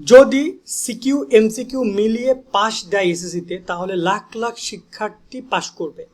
যদি CQ, MCQ মিলিয়ে পাশ দেয় এসএসসিতে, তাহলে লাখ লাখ শিক্ষার্থী পাশ করবে।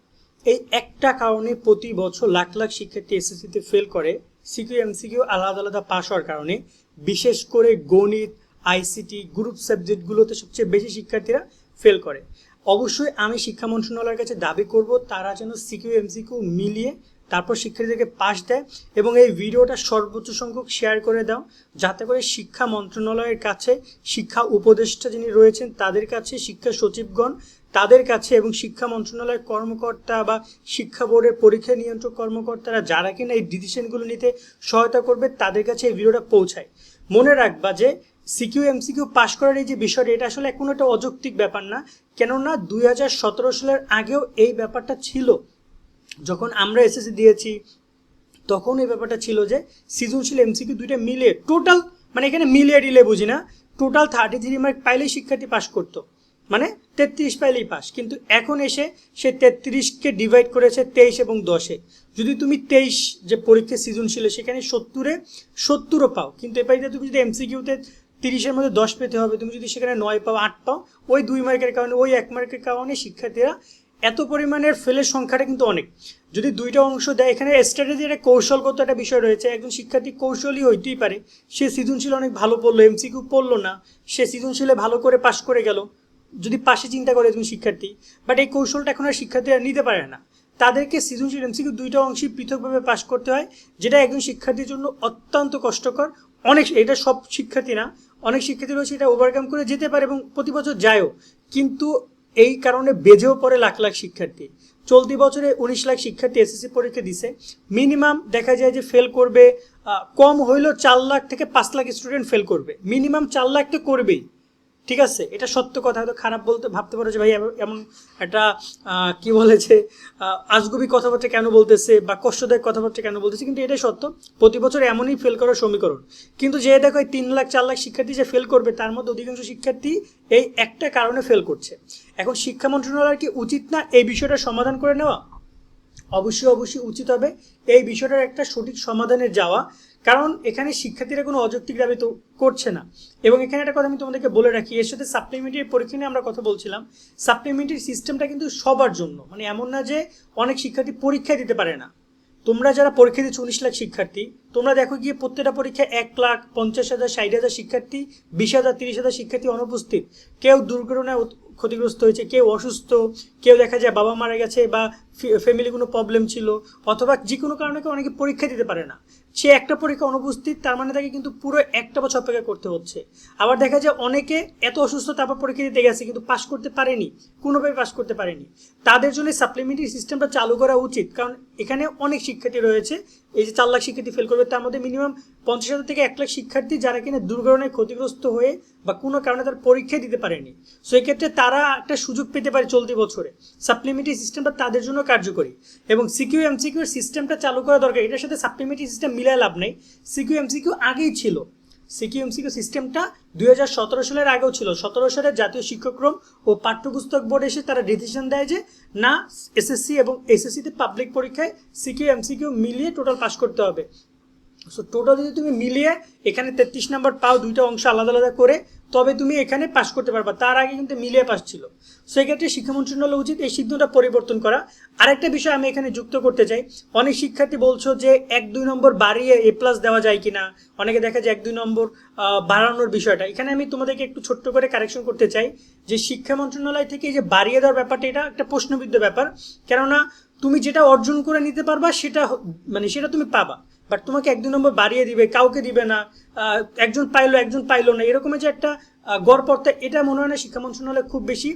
এই একটা কারণে প্রতি বছর লাখ লাখ শিক্ষার্থী এসএসসিতে ফেল করে। সিকিউ, এমসিকিউ আলাদা আলাদা পাশ হওয়ার কারণে, বিশেষ করে গণিত, আইসিটি গ্রুপ সাবজেক্টগুলোতে সবচেয়ে বেশি শিক্ষার্থীরা ফেল করে। অবশ্যই আমি শিক্ষা মন্ত্রণালয়ের কাছে দাবি করব, তারা যেন সিকিউ, এমসিকিউ মিলিয়ে তারপর শিক্ষার্থীদেরকে পাস দেয় এবং এই ভিডিওটা সর্বোচ্চ সংখ্যক শেয়ার করে দাও। যাতে করে শিক্ষা মন্ত্রণালয়ের কাছে, শিক্ষা উপদেষ্টা যিনি রয়েছেন, তাদের কাছে, শিক্ষা সচিবগণ তাদের কাছে এবং শিক্ষা মন্ত্রণালয়ের কর্মকর্তা বা শিক্ষা বোর্ডের পরীক্ষা নিয়ন্ত্রক কর্মকর্তারা যারা কিনা এই ডিসিশনগুলো নিতে সহায়তা করবে, তাদের কাছে এই ভিডিওটা পৌঁছায়। মনে রাখবা যে সিকিউ এমসিকিউ পাশ করার এই যে বিষয়টা, এটা আসলে কোনো একটা অযৌক্তিক ব্যাপার না। কেননা দুই হাজার সতেরো সালের আগেও এই ব্যাপারটা ছিল। যখন আমরা এসএসসি দিয়েছি, তখন এই ব্যাপারটা ছিল যে সৃজনশীল এমসিকিউ দুইটা মিলে টোটাল মানে এখানে মিলিয়ে দিলে বুঝি না টোটাল থার্টি থ্রি মার্ক পাইলেই শিক্ষার্থী পাস করতো। মানে তেত্রিশ পাইলেই পাস কিন্তু এখন এসে সে তেত্রিশকে ডিভাইড করেছে তেইশ এবং দশে। যদি তুমি তেইশ যে পরীক্ষা সৃজনশীল, সেখানে সত্তরে, সত্তরও পাও। কিন্তু এ পাইতে তুমি যদি এমসিকিউতে তিরিশের মধ্যে দশ পেতে হবে, তুমি যদি সেখানে নয় পাও, আট পাও, ওই দুই মার্কের কারণে, ওই এক মার্কের কারণে শিক্ষার্থীরা এত পরিমাণের ফেলের সংখ্যাটা কিন্তু অনেক। যদি দুইটা অংশ দেয়, এখানে স্ট্র্যাটেজি একটা কৌশলগত একটা বিষয় রয়েছে। একজন শিক্ষার্থী কৌশলই হইতেই পারে। সে সৃজনশীল অনেক ভালো পড়ল এমসিকিউ পড়ল না। সে সৃজনশীলে ভালো করে পাশ করে গেল, যদি পাশে চিন্তা করে একজন শিক্ষার্থী। বাট এই কৌশলটা এখন আর শিক্ষার্থীরা নিতে পারে না। তাদেরকে সৃজনশীল এমসিকিউ দুইটা অংশই পৃথকভাবে পাশ করতে হয়, যেটা একজন শিক্ষার্থীর জন্য অত্যন্ত কষ্টকর। অনেক এটা সব শিক্ষার্থী না। অনেক শিক্ষার্থী রয়েছে, এটা ওভারকাম করে যেতে পারে এবং প্রতি বছর যায়ও। কিন্তু এই কারণে বেজেও পড়ে লাখ লাখ শিক্ষার্থী। চলতি বছরে উনিশ লাখ শিক্ষার্থী এসএসসি পরীক্ষা দিছে। মিনিমাম দেখা যায় যে ফেল করবে কম হইলেও চার লাখ থেকে পাঁচ লাখ স্টুডেন্ট ফেল করবে। মিনিমাম চার লাখ তো করবেই। ঠিক আছে? এটা সত্য কথা, হয়তো খারাপ বলতে ভাবতে পারো যে ভাই, এমন- একটা কি বলেছে আজগুবি কথাবার্তা কেন বলতেছে বা কষ্টদায়ক কথাবার্তা কেন বলতেছে, কিন্তু এটাই সত্য। প্রতি বছর এমনই ফেল করার সমীকরণ। কিন্তু যে দেখো এই তিন লাখ, চার লাখ শিক্ষার্থী যে ফেল করবে, তার মধ্যে অধিকাংশ শিক্ষার্থী এই একটা কারণে ফেল করছে। এখন শিক্ষা মন্ত্রণালয়ের কি উচিত না এই বিষয়টা সমাধান করে নেওয়া? অবশ্যই অবশ্যই উচিত হবে এই বিষয়টার একটা সঠিক সমাধানে যাওয়া। কারণ এখানে শিক্ষার্থীরা কোনো অযৌক্তিক দাবি তো করছে না। এবং এখানে একটা কথা আমি তোমাদেরকে বলে রাখি, এর সাথে সাপ্লিমেন্টারি পরীক্ষা নিয়ে আমরা কথা বলছিলাম। সাপ্লিমেন্টারি সিস্টেমটা কিন্তু সবার জন্য। মানে এমন না যে অনেক শিক্ষার্থী পরীক্ষা দিতে পারে না। তোমরা যারা পরীক্ষা দিচ্ছ উনিশ লাখ শিক্ষার্থী, তোমরা দেখো গিয়ে প্রত্যেকটা পরীক্ষায় এক লাখ, পঞ্চাশ হাজার, ষাট হাজার শিক্ষার্থী, বিশ হাজার, তিরিশ হাজার শিক্ষার্থী অনুপস্থিত। কেউ দুর্ঘটনায় ক্ষতিগ্রস্ত হয়েছে, কেউ অসুস্থ, কেউ দেখা যায় বাবা মারা গেছে বা ফ্যামিলি কোনো প্রবলেম ছিল, অথবা যে কোনো কারণে অনেকে পরীক্ষা দিতে পারে না। সে একটা পরীক্ষা অনুপস্থিত, তার মানে তাকে কিন্তু পুরো একটা বছর অপেক্ষা করতে হচ্ছে। আবার দেখা যায় অনেকে এত অসুস্থ, তারপর পরীক্ষা দিতে গেছে, কিন্তু পাশ করতে পারেনি, কোনোভাবে পাশ করতে পারেনি। তাদের জন্য সাপ্লিমেন্টারি সিস্টেমটা চালু করা উচিত, কারণ এখানে অনেক শিক্ষার্থী রয়েছে, এই যে চার লাখ শিক্ষার্থী ফেল করবে, তার মধ্যে মিনিমাম পঞ্চাশ হাজার থেকে এক লাখ শিক্ষার্থী যারা কিনা দুর্ঘটনায় ক্ষতিগ্রস্ত হয়ে বা কোনো কারণে তার পরীক্ষা দিতে পারেনি। সো এক্ষেত্রে তারা একটা সুযোগ পেতে পারে চলতি বছরে। সাপ্লিমেন্টারি সিস্টেমটা তাদের জন্য কার্যকরী। এবং সিকিউ এমসিকিউ সিস্টেমটা চালু করা দরকার। এটার সাথে সাপ্লিমেন্টারি সিস্টেম মিলায় লাভ নেই। সিকিউ এমসিকিউ আগেই ছিল। সিকিউ এমসিকিউ সিস্টেমটা দুই হাজার সতেরো সালের আগেও ছিল। সতেরো সালের জাতীয় শিক্ষাক্রম ও পাঠ্যপুস্তক বোর্ড এসে তারা ডিসিশন দেয় যে, না, এসএসসি এবং এসএসসিতে পাবলিক পরীক্ষায় সিকিউ এমসিকিউ মিলিয়ে টোটাল পাস করতে হবে। সো টোটাল যদি তুমি মিলিয়ে এখানে তেত্রিশ নাম্বার পাও দুইটা অংশ আলাদা আলাদা করে, তবে তুমি এখানে পাস করতে পারবা। তার আগে কিন্তু মিলিয়ে পাস ছিল। সেক্ষেত্রে শিক্ষা মন্ত্রণালয় উচিত এই সিদ্ধান্তটা পরিবর্তন করা। আরেকটা বিষয় আমি এখানে যুক্ত করতে চাই। অনেক শিক্ষার্থী বলছো যে এক, দুই নম্বর বাড়িয়ে এ প্লাস দেওয়া যায় কিনা। অনেকে দেখা যায় এক, দুই নম্বর বাড়ানোর বিষয়টা। এখানে আমি তোমাদেরকে একটু ছোট্ট করে কারেকশন করতে চাই যে শিক্ষা মন্ত্রণালয় থেকে যে বাড়িয়ে দেওয়ার ব্যাপারটা, এটা একটা প্রশ্নবিদ্ধ ব্যাপার। কেননা তুমি যেটা অর্জন করে নিতে পারবা, সেটা মানে সেটা তুমি পাবা। বাট তোমাকে এক দুই নম্বর বাড়িয়ে দিবে, কাউকে দিবে না একজন পাইলো একজন পাইলো না এরকমের যে একটা গড়পড়তা, এটা মনে হয় না শিক্ষা মন্ত্রণালয় খুব বেশি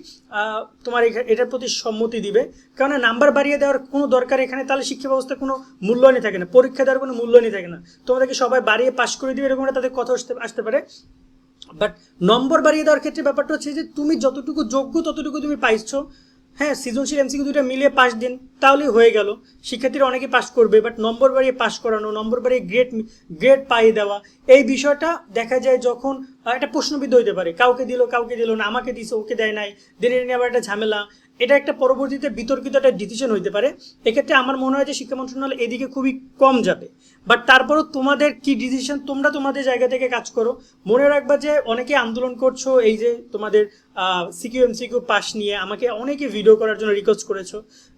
তোমার এটার প্রতি সম্মতি দিবে। কারণ নাম্বার বাড়িয়ে দেওয়ার কোনো দরকার এখানে, তাহলে শিক্ষা ব্যবস্থা কোনো মূল্যায়নই থাকে না, পরীক্ষা দেওয়ার কোনো মূল্যায়নই থাকে না। তোমাদেরকে সবাই বাড়িয়ে পাশ করে দিবে, এরকম তাদের কথা আসতে আসতে পারে। বাট নম্বর বাড়িয়ে দেওয়ার ক্ষেত্রে ব্যাপারটা হচ্ছে যে, তুমি যতটুকু যোগ্য ততটুকু তুমি পাইছো। হ্যাঁ সৃজনশীল এমসিকিউ দুইটা মিলিয়ে পাস দিন, তাহলেই হয়ে গেল। শিক্ষার্থীরা অনেকে পাস করবে বাট নম্বর বাড়িয়ে পাস করানো নম্বর বাড়িয়ে গ্রেড গ্রেড পাইয়ে দেওয়া, এই বিষয়টা দেখা যায় যখন একটা প্রশ্নবিদ্ধ হইতে পারে। কাউকে দিল কাউকে দিল না, আমাকে দিছে, ওকে দেয় নাই দিনে দিনে আবার একটা ঝামেলা। এটা একটা পরবর্তীতে বিতর্কিত একটা ডিসিশন হইতে পারে। এক্ষেত্রে আমার মনে হয় যে শিক্ষা মন্ত্রণালয় এদিকে খুবই কম যাবে। বাট তারপরও তোমাদের কি ডিসিশন তোমরা তোমাদের জায়গা থেকে কাজ করো। মনে রাখবা যে অনেকে আন্দোলন করছ, এই যে তোমাদের সিকিউ পাস নিয়ে আমাকে অনেকে ভিডিও করার জন্য রিকোয়েস্ট করেছ।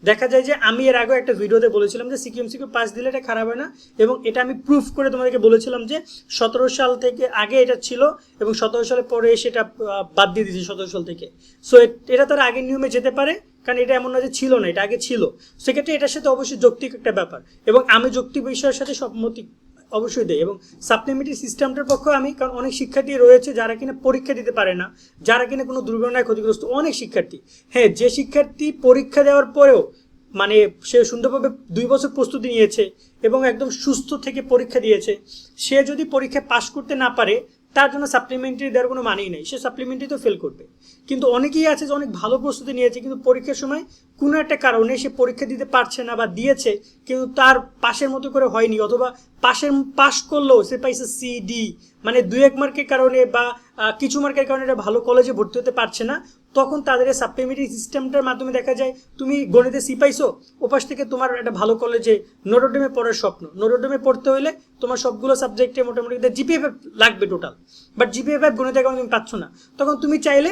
দেখা যায় যে আমি এর আগেও একটা ভিডিওতে বলেছিলাম যে সিকিউ পাস দিলে এটা খারাপ হয় না এবং এটা আমি প্রুফ করে তোমাদেরকে বলেছিলাম যে সতেরো সাল থেকে আগে এটা ছিল এবং সতেরো সালের পরে সেটা বাদ দিয়ে দিয়েছে সতেরো সাল থেকে। সো এটা তার আগের নিয়মে যেতে পারে, কারণ এটা এমন না যে ছিল না, এটা আগে ছিল। সেক্ষেত্রে এটার সাথে অবশ্যই যৌক্তিক একটা ব্যাপার এবং আমি যৌক্তিক বিষয়ের সাথে সম্মতি অবশ্যই দেয়। এবং সাপ্লিমেন্টারি সিস্টেমটার পক্ষে আমি, কারণ অনেক শিক্ষার্থী রয়েছে যারা কিনা পরীক্ষা দিতে পারে না, যারা কিনা কোনো দুর্ঘটনায় ক্ষতিগ্রস্ত, অনেক শিক্ষার্থী। হ্যাঁ যে শিক্ষার্থী পরীক্ষা দেওয়ার পরেও মানে সে সুন্দরভাবে দুই বছর প্রস্তুতি নিয়েছে এবং একদম সুস্থ থেকে পরীক্ষা দিয়েছে, সে যদি পরীক্ষা পাশ করতে না পারে তার জন্য সাপ্লিমেন্টারি দেওয়ার কোনো মানেই নেই। সে সাপ্লিমেন্টারি তো ফেল করবে। কিন্তু অনেকেই আছে যে অনেক ভালো প্রস্তুতি নিয়েছে, কিন্তু পরীক্ষার সময় কোনো একটা কারণে সে পরীক্ষা দিতে পারছে না বা দিয়েছে, কিন্তু তার পাশের মতো করে হয়নি অথবা পাশের পাশ করলেও সে পাইছে সি ডি মানে দু এক মার্কের কারণে বা কিছু মার্কের কারণে এটা ভালো কলেজে ভর্তি হতে পারছে না। তখন তাদের সাপ্লিমেন্টারি সিস্টেমটার মাধ্যমে দেখা যায়, তুমি গণিতে সি পাইছো, ওপাশ থেকে তোমার একটা ভালো কলেজে নোটোডেমে পড়ার স্বপ্ন। নোটোডেমে পড়তে হলে তোমার সবগুলো সাবজেক্টে মোটামুটি জিপিএফ লাগবে টোটাল বাট জিপিএফ গণিতের কারণে তুমি পাচ্ছ না। তখন তুমি চাইলে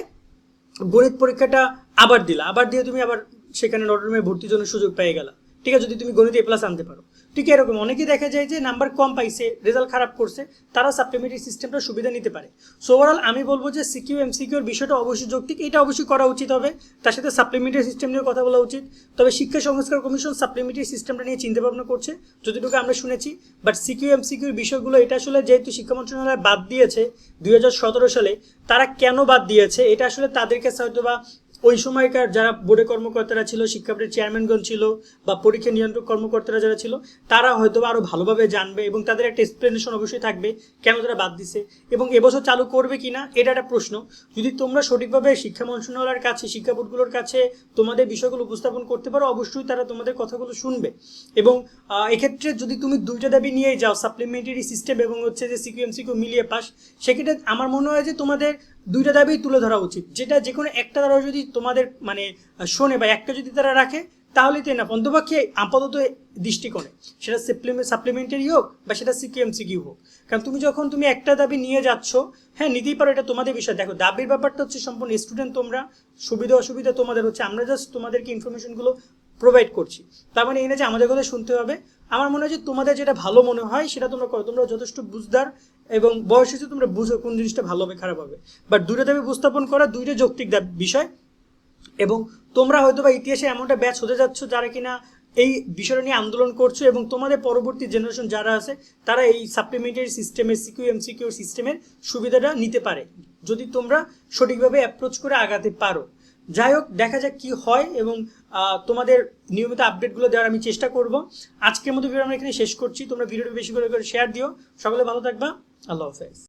গণিত পরীক্ষাটা আবার দিলা। আবার দিয়ে তুমি আবার সেখানে নটরমে ভর্তির জন্য সুযোগ পেয়ে গেলা। ঠিক আছে, যদি তুমি গণিতে এ প্লাস আনতে পারো। ঠিক এরকম। অনেকেই দেখা যায় যে নাম্বার কম পাইছে রেজাল্ট খারাপ করছে, তারা সাপ্লিমেন্টারি সিস্টেমটা সুবিধা নিতে পারে। সো ওভারঅল আমি বলব যে সিকিউ এমসিকিউর বিষয়টা অবশ্যই যৌক্তিক, এটা অবশ্যই করা উচিত হবে। তার সাথে সাপ্লিমেন্টারি সিস্টেম নিয়ে কথা বলা উচিত। তবে শিক্ষা সংস্কার কমিশন সাপ্লিমেন্টারি সিস্টেমটা নিয়ে চিন্তা ভাবনা করছে, যতটুকু আমরা শুনেছি। বাট সিকিউ এমসিকিউর বিষয়গুলো, এটা আসলে যেহেতু শিক্ষা মন্ত্রণালয় বাদ দিয়েছে দুই হাজার সতেরো সালে, তারা কেন বাদ দিয়েছে? এটা আসলে তাদের কাছে হয়তো বা ওই সময়কার যারা বোর্ডে কর্মকর্তারা ছিল শিক্ষা বোর্ডের চেয়ারম্যানগণ ছিল বা পরীক্ষা নিয়ন্ত্রক কর্মকর্তারা যারা ছিল, তারা হয়তো আরও ভালোভাবে জানবে এবং তাদের একটা এক্সপ্লেনেশন অবশ্যই থাকবে কেন তারা বাদ দিছে এবং এবছর চালু করবে কিনা, এটা একটা প্রশ্ন। যদি তোমরা সঠিকভাবে শিক্ষা মন্ত্রণালয়ের কাছে, শিক্ষা বোর্ডগুলোর কাছে তোমাদের বিষয়গুলো উপস্থাপন করতে পারো, অবশ্যই তারা তোমাদের কথাগুলো শুনবে। এবং এক্ষেত্রে যদি তুমি দুইটা দাবি নিয়ে যাও সাপ্লিমেন্টারি সিস্টেম এবং হচ্ছে যে সিকিউ এমসিকিউ মিলিয়ে পাস সেক্ষেত্রে আমার মনে হয় যে তোমাদের দুইটা দাবি তুলে ধরা উচিত। যেটা যে কোনো একটা দ্বারা যদি তোমাদের মানে শোনে বা একটা যদি তারা রাখে, তাহলে তো না অন্তপক্ষে আপাতত দৃষ্টিকোণে। সেটা সাপ্লিমেন্টারি হোক বা সেটা সিকিউএম সিকিউ হোক। কারণ তুমি যখন তুমি একটা দাবি নিয়ে যাচ্ছ হ্যাঁ নিতেই পারো, এটা তোমাদের বিষয়। দেখো, দাবির ব্যাপারটা হচ্ছে সম্পূর্ণ স্টুডেন্ট তোমরা, সুবিধা অসুবিধা তোমাদের হচ্ছে। আমরা জাস্ট তোমাদেরকে ইনফরমেশনগুলো প্রোভাইড করছি। তার মানে এই না যে আমাদের কথা শুনতে হবে আমার মনে হয় যে তোমাদের যেটা ভালো মনে হয়, সেটা তোমরা করো। তোমরা যথেষ্ট বুঝদার এবং বয়স হচ্ছে তোমরা বুঝো কোন জিনিসটা ভালো হবে, খারাপ হবে। বাট দুইটা দাবি উপস্থাপন করা, দুইটা যৌক্তিক বিষয়। এবং তোমরা হয়তো বা ইতিহাসে এমনটা ব্যাচ হতে যাচ্ছ যারা কিনা এই বিষয়টা নিয়ে আন্দোলন করছ এবং তোমাদের পরবর্তী জেনারেশন যারা আছে, তারা এই সাপ্লিমেন্টারি সিস্টেমের সিকিউ এমসিকিউ সিস্টেমের সুবিধাটা নিতে পারে। যদি তোমরা সঠিকভাবে অ্যাপ্রোচ করে আগাতে পারো। যাই হোক, দেখা যাক কি হয় এবং তোমাদের নিয়মিত আপডেটগুলো দেওয়ার আমি চেষ্টা করব। আজকের মতো ভিডিও আমরা এখানে শেষ করছি। তোমরা ভিডিওটি বেশি করে শেয়ার দিও। সকলে ভালো থাকবা। আল্লাহ হাফেজ।